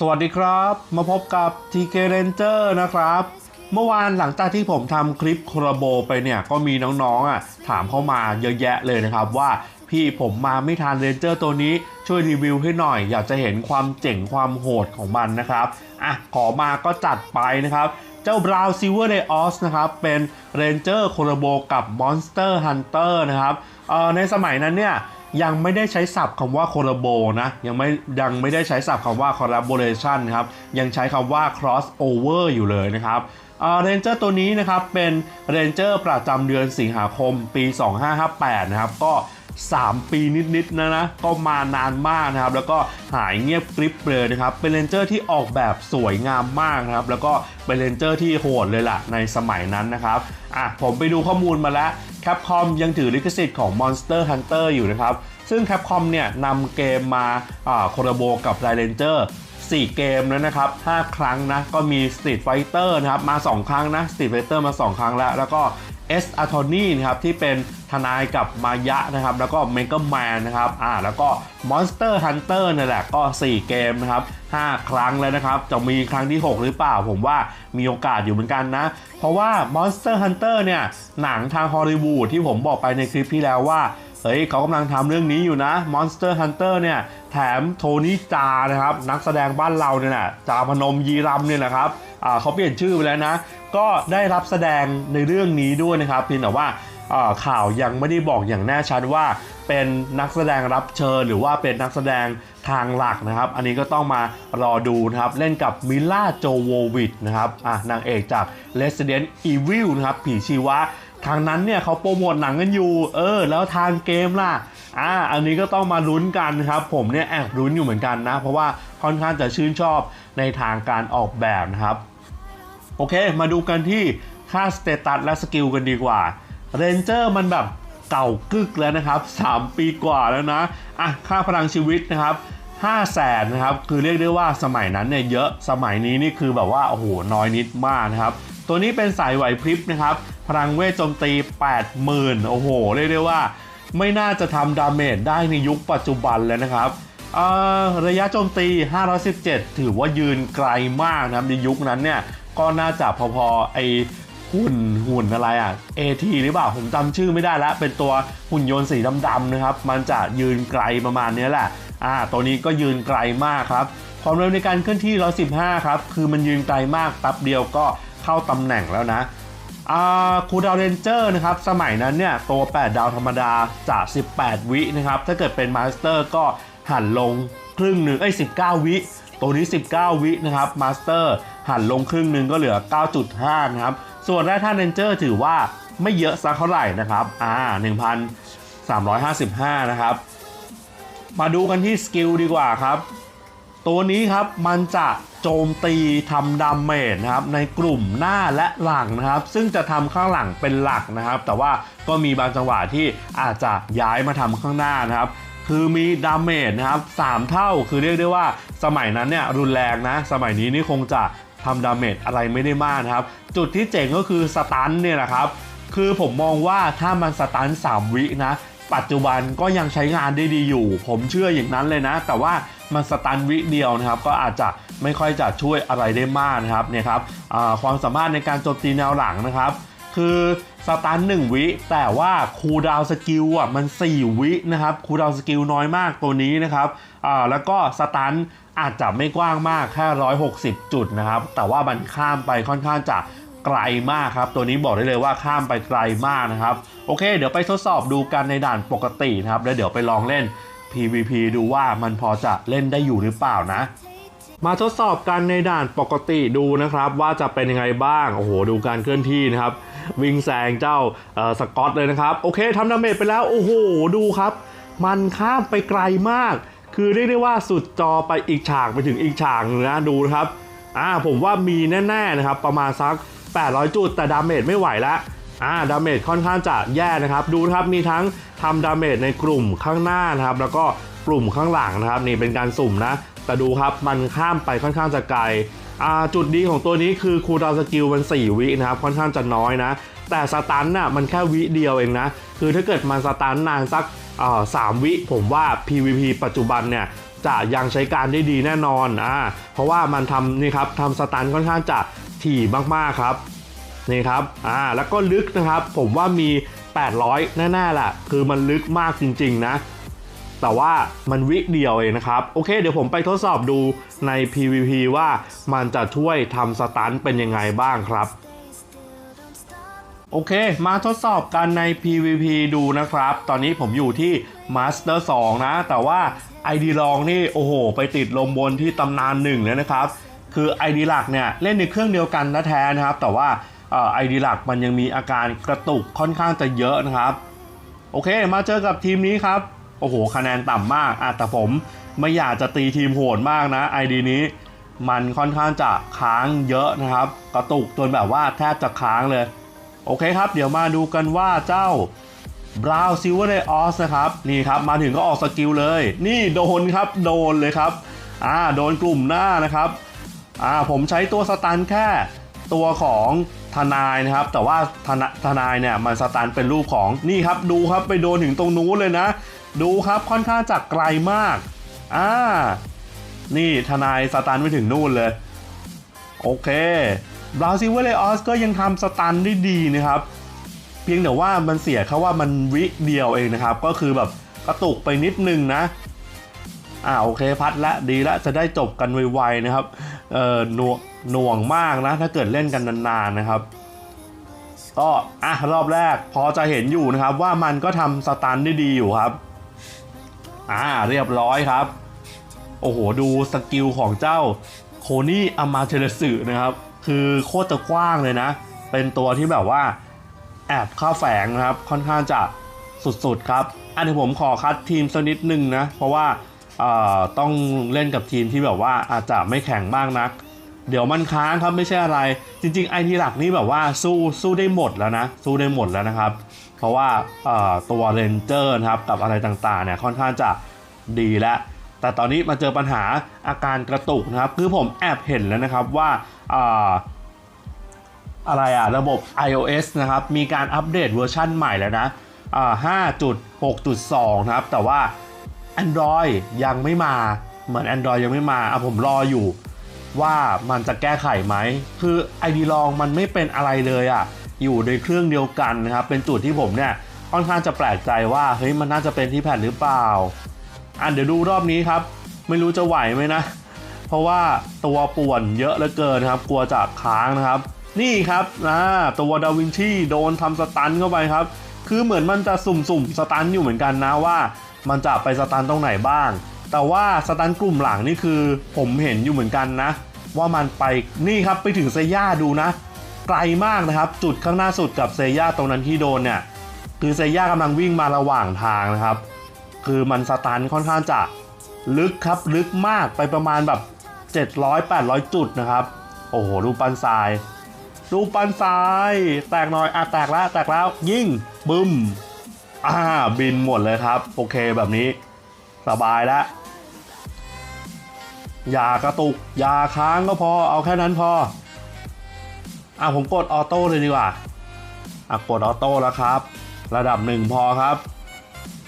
สวัสดีครับ มาพบกับ TK Ranger นะครับ เมื่อวานหลังจากที่ผมทำคลิปโครโบไปเนี่ย ก็มีน้องๆอะถามเข้ามาเยอะแยะเลยนะครับว่าพี่ผมมาไม่ทันเรนเจอร์ตัวนี้ช่วยรีวิวให้หน่อย อยากจะเห็นความเจ๋งความโหดของมันนะครับอะขอมาก็จัดไปนะครับ เจ้า Brown Silver Day o s นะครับเป็นเรนเจอร์โครโบกับ Monster Hunter นะครับเอ่อในสมัยนั้นเนี่ย ยังไม่ได้ใช้ศัพท์คำว่า collabo นะยังไม่ยังไม่ได้ใช้ศัพท์คำว่า collaboration นะครับยังใช้คำว่า crossover อยู่เลยนะครับเรนเจอร์ตัวนี้นะครับเป็นเรนเจอร์ประจำเดือนสิงหาคมปี 2558 นะครับก็ 3 ปีนิดๆนะนะก็มานานมากนะครับ แล้วก็หายเงียบกริบเลยนะครับ เป็นเรนเจอร์ที่ออกแบบสวยงามมากนะครับ แล้วก็เป็นเรนเจอร์ที่โหดเลยล่ะในสมัยนั้นนะครับอะผมไปดูข้อมูลมาแล้ว Capcom ยังถือลิขสิทธิ์ของ Monster Hunter อยู่นะครับ ซึ่ง Capcom เนี่ยนำเกมมาโคราโบกับ r a n g e r 4เกมแล้วนะครับ 5 ครั้งนะ ก็มี Street Fighter นะครับ มา 2 ครั้งนะ Street Fighter มา 2 ครั้งแล้ว แล้วก็ S Attorney นะครับที่เป็นทนายกับมายะนะครับแล้วก็เมกเกอร์แมนะครับอ่าแล้วก็มอนสเตอร์ฮันเตอร์นี่แหละก็ 4 เกมนะครับ 5 ครั้งแล้วนะครับ จะมีครั้งที่ 6 หรือเปล่า ผมว่ามีโอกาสอยู่เหมือนกันนะ เพราะว่า Monster Hunter เนี่ย หนังทางฮอลลีวูดที่ผมบอกไปในคลิปที่แล้วว่า เฮ้ยเขากำลังทำเรื่องนี้อยู่นะ Monster Hunter เนี่ยแถมโทนี่จานะครับนักแสดงบ้านเราเนี่ยนะจาพนมยีรำเนี่ยนะครับอ่าเขาเปลี่ยนชื่อไปแล้วนะ ก็ได้รับแสดงในเรื่องนี้ด้วยนะครับเพียงแต่ว่าข่าวยังไม่ได้บอกอย่างแน่ชัดว่าเป็นนักแสดงรับเชิญ หรือว่าเป็นนักแสดงทางหลักนะครับ อันนี้ก็ต้องมารอดูนะครับ เล่นกับมิล่าโจโววิดนะครับอะนางเอกจาก Resident Evil นะครับ ผีชีวะ ทางนั้นเนี่ยเขาโปรโมทหนังกันอยู่ เออ แล้วทางเกมล่ะอ่าอันนี้ก็ต้องมาลุ้นกันครับ ผมเนี่ยแอบลุ้นอยู่เหมือนกันนะ เพราะว่าค่อนข้างจะชื่นชอบในทางการออกแบบนะครับ โอเค มาดูกันที่ค่าสเตตัสและสกิลกันดีกว่าเรนเจอร์มันแบบเก่ากึกแล้วนะครับ 3 ปีกว่าแล้วนะ อะ ค่าพลังชีวิตนะครับ5แสนนะครับ คือเรียกได้ว่าสมัยนั้นเนี่ยเยอะ สมัยนี้นี่คือแบบว่า โอ้โห น้อยนิดมากนะครับ ตัวนี้เป็นสายไหวพริบนะครับ พลังเวทโจมตี 80,000 โอ้โห เรียกได้ว่า ไม่น่าจะทำดาเมจได้ในยุคปัจจุบันแล้วนะครับระยะโจมตี 517 ถือว่ายืนไกลมากนะครับในยุคนั้นเนี่ย ก็น่าจะพอๆไอหุ่นหุ่นอะไรอะ่ะ AT หรือเปล่าผมจำชื่อไม่ได้แล้ว เป็นตัวหุ่นยนต์สีดำๆนะครับ มันจะยืนไกลประมาณนี้แหละ อ่า ตัวนี้ก็ยืนไกลมากครับ ความเร็วในการเคลื่อนที่ 115 ครับ คือมันยืนไกลมากแป๊บเดียวก็ เข้าตำแหน่งแล้วนะคูดาวเรนเจอร์นะครับสมัยนั้นเนี่ยตัว 8 ดาวธรรมดาจะ18 วินะครับถ้าเกิดเป็นมาสเตอร์ก็หันลงครึ่งหนึ่งเอ้ย 19 วิ ตัวนี้ 19 วินะครับมาสเตอร์หันลงครึ่งหนึ่งก็เหลือ 9.5 นะครับ ส่วนแร่ธาตุเรนเจอร์ถือว่าไม่เยอะสักเท่าไหร่นะครับอ่า1,355 นะครับ มาดูกันที่สกิลดีกว่าครับ ตัวนี้ครับมันจะ โจมตีทำดาเมจนะครับในกลุ่มหน้าและหลังนะครับ ซึ่งจะทำข้างหลังเป็นหลักนะครับ แต่ว่าก็มีบางจังหวะที่อาจจะย้ายมาทำข้างหน้านะครับคือมีดาเมจนะครับ 3 เท่าคือเรียกได้ว่าสมัยนั้นเนี่ยรุนแรงนะ สมัยนี้นี่คงจะทำดาเมจอะไรไม่ได้มากนะครับ จุดที่เจ๋งก็คือสตันเนี่ยแหละครับ คือผมมองว่าถ้ามันสตัน 3 วินะ ปัจจุบันก็ยังใช้งานได้ดีอยู่ ผมเชื่ออย่างนั้นเลยนะ แต่ว่ามันสตันวิเดียวนะครับ ก็อาจจะ ไม่ค่อยจะช่วยอะไรได้มากนะครับเนี่ยครับความสามารถในการโจมตีแนวหลังนะครับ คือสตัน1วิแต่ว่าคูดาวสกิลอะมัน 4 วินะครับคูดาวสกิลน้อยมากตัวนี้นะครับแล้วก็สตันอาจจะไม่กว้างมากแค่ 160 จุดนะครับ แต่ว่ามันข้ามไปค่อนข้างจะไกลมากครับ ตัวนี้บอกได้เลยว่าข้ามไปไกลมากนะครับ โอเค เดี๋ยวไปทดสอบดูกันในด่านปกตินะครับ แล้วเดี๋ยวไปลองเล่น PVP ดูว่ามันพอจะเล่นได้อยู่หรือเปล่านะ มาทดสอบกันในด่านปกติดูนะครับว่าจะเป็นยังไงบ้าง โอ้โห ดูการเคลื่อนที่นะครับ วิ่งแซงเจ้าสกอตเลยนะครับ โอเคทำดาเมจไปแล้ว โอ้โห ดูครับ มันข้ามไปไกลมาก คือเรียกได้ว่าสุดจอไปอีกฉากไปถึงอีกฉากนะดูนะครับอ่าผมว่ามีแน่ๆนะครับ ประมาณสัก 800 จุดแต่ดาเมจไม่ไหวล้วอ่าดาเมจค่อนข้างจะแย่นะครับ ดูนะครับมีทั้งทำดาเมจในกลุ่มข้างหน้านะครับ แล้วก็กลุ่มข้างหลังนะครับ นี่เป็นการสุ่มนะ แต่ดูครับมันข้ามไปค่อนข้างจะไกลจุดดีของตัวนี้คือคูลดาวสกิลมัน 4 วินะครับ ค่อนข้างจะน้อยนะ แต่สตันน่ะมันแค่วิเดียวเองนะ คือถ้าเกิดมันสตันนานสักสามวิ ผมว่า PVP ปัจจุบันเนี่ยจะยังใช้การได้ดีแน่นอนอ่าเพราะว่ามันทำนี่ครับทำสตันค่อนข้างจะถี่มากๆครับนี่ครับอ่าแล้วก็ลึกนะครับ ผมว่ามี 800 แน่ๆแหละคือมันลึกมากจริง ๆ นะ แต่ว่ามันวิเดียวเองนะครับ โอเค เดี๋ยวผมไปทดสอบดูใน PVP ว่ามันจะช่วยทำสตันเป็นยังไงบ้างครับ โอเค มาทดสอบกันใน PVP ดูนะครับ ตอนนี้ผมอยู่ที่ Master 2 นะ แต่ว่า ID ลองนี่ โอ้โห ไปติดลมบนที่ตำนานหนึ่งเลยนะครับ คือ ID หลักเนี่ยเล่นในเครื่องเดียวกันนะแท้นะครับ แต่ว่าเอ่อ ID หลักมันยังมีอาการกระตุกค่อนข้างจะเยอะนะครับ โอเค มาเจอกับทีมนี้ครับ โอ้โห คะแนนต่ำมากอะแต่ผมไม่อยากจะตีทีมโหดมากนะ ID นี้ มันค่อนข้างจะค้างเยอะนะครับ กระตุกจนแบบว่าแทบจะค้างเลย โอเคครับ เดี๋ยวมาดูกันว่าเจ้าบราวซิลเวอร์เดออสนะครับ นี่ครับ มาถึงก็ออกสกิลเลย นี่โดนครับ โดนเลยครับ อ่า โดนกลุ่มหน้านะครับ อ่า ผมใช้ตัวสตันแค่ตัวของทนายนะครับ แต่ว่าทนาทนายเนี่ย มันสตันเป็นรูปของนี่ครับดูครับไปโดนถึงตรงนู้นเลยนะ ดูครับค่อนข้างจากไกลมาก อ่า นี่ทนายสตันไปถึงนู่นเลย โอเคบราซิลเวเลออสก็ยังทำสตันได้ดีนะครับ เพียงแต่ว่ามันเสียแค่ว่ามันวิเดียวเองนะครับ ก็คือแบบกระตุกไปนิดนึงนะ อ่าโอเคพัดละดีละจะได้จบกันไวๆนะครับ เอ่อหน่วงหน่วงมากนะ ถ้าเกิดเล่นกันนานๆนะครับก็อะรอบแรกพอจะเห็นอยู่นะครับว่ามันก็ทำสตันได้ดีอยู่ครับ อ่าเรียบร้อยครับ โอ้โห ดูสกิลของเจ้าโคนี่อามาเทเลสึนะครับ คือโคตรจะกว้างเลยนะ เป็นตัวที่แบบว่า แอบเข้าแฝงนะครับ ค่อนข้างจะสุดๆครับ อันนี้ผมขอคัดทีมสักนิดนึงนะ เพราะว่าต้องเล่นกับทีมที่แบบว่าอาจจะไม่แข็งมากนัก เดี๋ยวมันค้างครับไม่ใช่อะไรจริงๆไอทีหลักนี่แบบว่าสู้สู้ได้หมดแล้วนะ สู้ได้หมดแล้วนะครับ เพราะว่าตัวเรนเจอร์นะครับกับอะไรต่างๆเนี่ยค่อนข้างจะดีแล้วแต่ตอนนี้มาเจอปัญหาอาการกระตุกนะครับ คือผมแอบเห็นแล้วนะครับว่าอะไรอะระบบ iOS นะครับ มีการอัปเดตเวอร์ชั่นใหม่แล้วนะ5.6.2 นะครับ แต่ว่า Android ยังไม่มา เหมือน Android ยังไม่มาอะผมรออยู่ ว่ามันจะแก้ไขไหม คือ ID ลองมันไม่เป็นอะไรเลยอะอยู่ในเครื่องเดียวกันนะครับ เป็นจุดที่ผมเนี่ยค่อนข้างจะแปลกใจว่าเฮ้ยมันน่าจะเป็นที่แผ่นหรือเปล่า อะเดี๋ยวดูรอบนี้ครับ ไม่รู้จะไหวไหมนะ เพราะว่าตัวป่วนเยอะเหลือเกินครับ กลัวจะค้างนะครับ นี่ครับอ่าตัวดาวินชีโดนทำสตันเข้าไปครับ คือเหมือนมันจะสุ่มๆสตันอยู่เหมือนกันนะว่า มันจะไปสตันตรงไหนบ้าง แต่ว่าสตันกลุ่มหลังนี่คือผมเห็นอยู่เหมือนกันนะ ว่ามันไปนี่ครับไปถึงเซย่าดูนะ ไกลมากนะครับ จุดข้างหน้าสุดกับเซย่าตรงนั้นที่โดนเนี่ยคือเซย่ากำลังวิ่งมาระหว่างทางนะครับ คือมันสตันค่อนข้างจะลึกครับลึกมากไปประมาณแบบ 700-800 จุดนะครับ โอ้โหรูปปันทรายรูปปันทราย แตกหน่อยอะแตกแล้วแตกแล้วยิ่งบึ้มอ่าบินหมดเลยครับ โอเคแบบนี้ สบายแล้ว อย่ากระตุก อย่าค้างก็พอ เอาแค่นั้นพอ อะผมกดออโต้เลยดีกว่า อะกดออโต้แล้วครับ ระดับหนึ่งพอครับ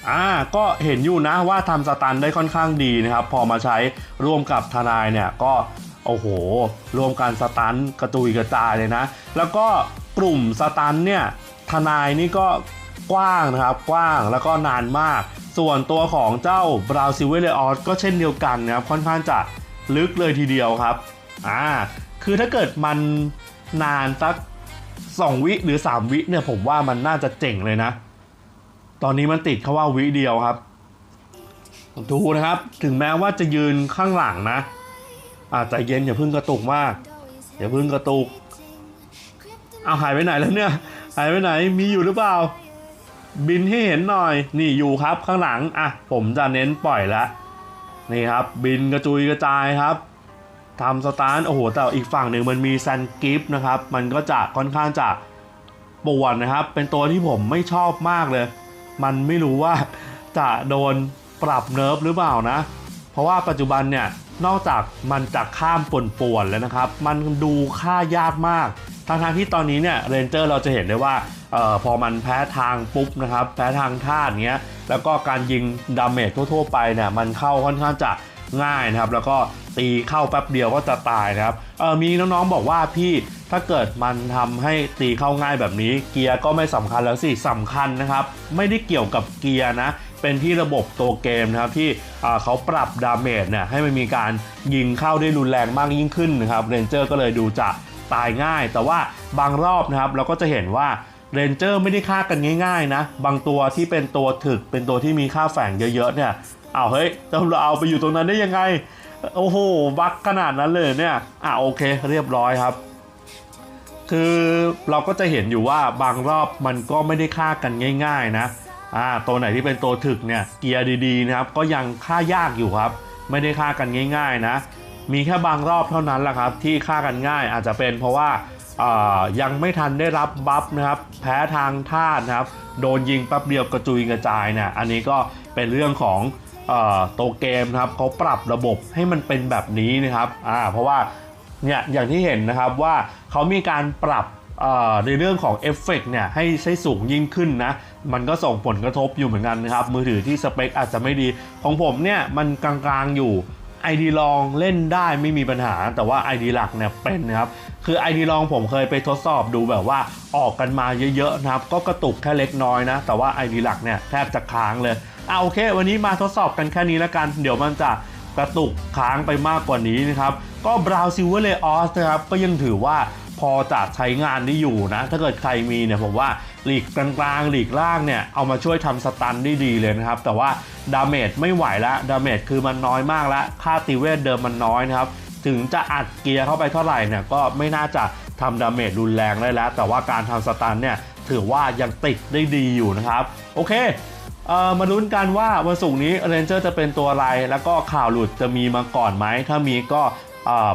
อ่า ก็เห็นอยู่นะว่าทำสตันได้ค่อนข้างดีนะครับ พอมาใช้ร่วมกับทนายเนี่ยก็ โอ้โห รวมกันสตันกระตุยกระจายเลยนะ แล้วก็กลุ่มสตันเนี่ย ทนายนี่ก็กว้างนะครับ กว้างแล้วก็นานมาก ส่วนตัวของเจ้าบราวซิเวเลออสก็เช่นเดียวกันนะครับ ค่อนข้างจะ ลึกเลยทีเดียวครับอ่าคือถ้าเกิดมันนานสัก 2 วิหรือ 3 วิเนี่ยผมว่ามันน่าจะเจ๋งเลยนะ ตอนนี้มันติดเขาว่าวิเดียวครับดูนะครับถึงแม้ว่าจะยืนข้างหลังนะอาจใจเย็นอย่าเพิ่งกระตุกมากอย่าเพิ่งกระตุกเอาหายไปไหนแล้วเนี่ย หายไปไหนมีอยู่หรือเปล่า บินให้เห็นหน่อย นี่อยู่ครับข้างหลังอะผมจะเน้นปล่อยแล้ว นี่ครับบินกระจุยกระจายครับทำสตาร์ทโอ้โหแต่อีกฝั่งหนึ่งมันมีแซนกิฟนะครับ มันก็จะค่อนข้างจะป่วนนะครับ เป็นตัวที่ผมไม่ชอบมากเลย มันไม่รู้ว่าจะโดนปรับเนิร์ฟหรือเปล่านะ เพราะว่าปัจจุบันเนี่ย นอกจากมันจะข้ามป่วนๆแล้วนะครับ มันดูค่ายากมากทางทางที่ตอนนี้เนี่ยเรนเจอร์เราจะเห็นได้ว่าออพอมันแพ้ทางปุ๊บนะครับ แพ้ทางท่าเงี้ยแล้วก็การยิงดาเมจทั่วๆไปเนี่ยมันเข้าค่อนข้างจะง่ายนะครับ แล้วก็ตีเข้าแป๊บเดียวก็จะตายนะครับออมีน้องๆบอกว่าพี่ถ้าเกิดมันทำให้ตีเข้าง่ายแบบนี้ เกียร์ก็ไม่สำคัญแล้วสิสำคัญนะครับ ไม่ได้เกี่ยวกับเกียร์นะ เป็นที่ระบบตัวเกมนะครับที่เขาปรับดาเมจเนี่ยให้มันมีการยิงเข้าได้รุนแรงมากยิ่งขึ้นนะครับเรนเจอร์ก็เลยดูจะตายง่าย แต่ว่าบางรอบนะครับเราก็จะเห็นว่าเรนเจอร์ไม่ได้ฆ่ากันง่ายๆนะบางตัวที่เป็นตัวถึกเป็นตัวที่มีค่าแฝงเยอะๆเนี่ยเอาวเฮ้ยเราเอาไปอยู่ตรงนั้นได้ยังไงโอ้โหบักขนาดนั้นเลยเนี่ยอะโอเคเรียบร้อยครับ คือเราก็จะเห็นอยู่ว่าบางรอบมันก็ไม่ได้ฆ่ากันง่าย ๆ นะ อ่าตัวไหนที่เป็นตัวถึกเนี่ยเกียร์ดีๆนะครับก็ยังฆ่ายากอยู่ครับ ไม่ได้ฆ่ากันง่ายๆนะ มีแค่บางรอบเท่านั้นแหละครับที่ฆ่ากันง่ายอาจจะเป็นเพราะว่าอ่ายังไม่ทันได้รับบัฟนะครับแพ้ทางธานะครับ โดนยิงแป๊บเดียวกระจุยกระจายเนี่ยอันนี้ก็เป็นเรื่องของตัวเกมนะครับเขาปรับระบบให้มันเป็นแบบนี้นะครับอ่าเพราะว่าเนี่ยอย่างที่เห็นนะครับว่าเขามีการปรับ ในเรื่องของเอฟเฟกต์เนี่ยให้ใช้สูงยิ่งขึ้นนะ มันก็ส่งผลกระทบอยู่เหมือนกันนะครับ มือถือที่สเปคอาจจะไม่ดี ของผมเนี่ยมันกลางๆอยู่ ID ลองเล่นได้ไม่มีปัญหา แต่ว่า ID หลักเนี่ยเป็นนะครับ คือ ID ลองผมเคยไปทดสอบดูแบบว่าออกกันมาเยอะๆนะครับ ก็กระตุกแค่เล็กน้อยนะ แต่ว่า ID หลักเนี่ยแทบจะค้างเลยอะโอเค วันนี้มาทดสอบกันแค่นี้แล้วกัน เดี๋ยวมันจะกระตุกค้างไปมากกว่านี้นะครับ ก็บราวซิลเวอร์เลออสนะครับ ก็ยังถือว่า พอจะใช้งานได้อยู่นะ ถ้าเกิดใครมีเนี่ยผมว่าหลีกกลางๆหลีกล่างเนี่ยเอามาช่วยทำสตันได้ดีเลยนะครับ แต่ว่าดาเมจไม่ไหวล้วดาเมจคือมันน้อยมากล้วค่าตีเวทเดิมมันน้อยนะครับ ถึงจะอัดเกียร์เข้าไปเท่าไหร่เนี่ยก็ไม่น่าจะทำดาเมจรุนแรงได้แล้ว แต่ว่าการทำสตันเนี่ยถือว่ายังติดได้ดีอยู่นะครับ โอเคมาลุ้นกันว่าวันศุกร์นี้เรนเจอร์จะเป็นตัวอะไร แล้วก็ข่าวหลุดจะมีมาก่อนไหม ถ้ามีก็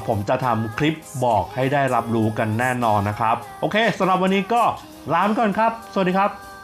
ผมจะทำคลิปบอกให้ได้รับรู้กันแน่นอนนะครับ โอเคสำหรับวันนี้ก็ลาไปก่อนครับ สวัสดีครับ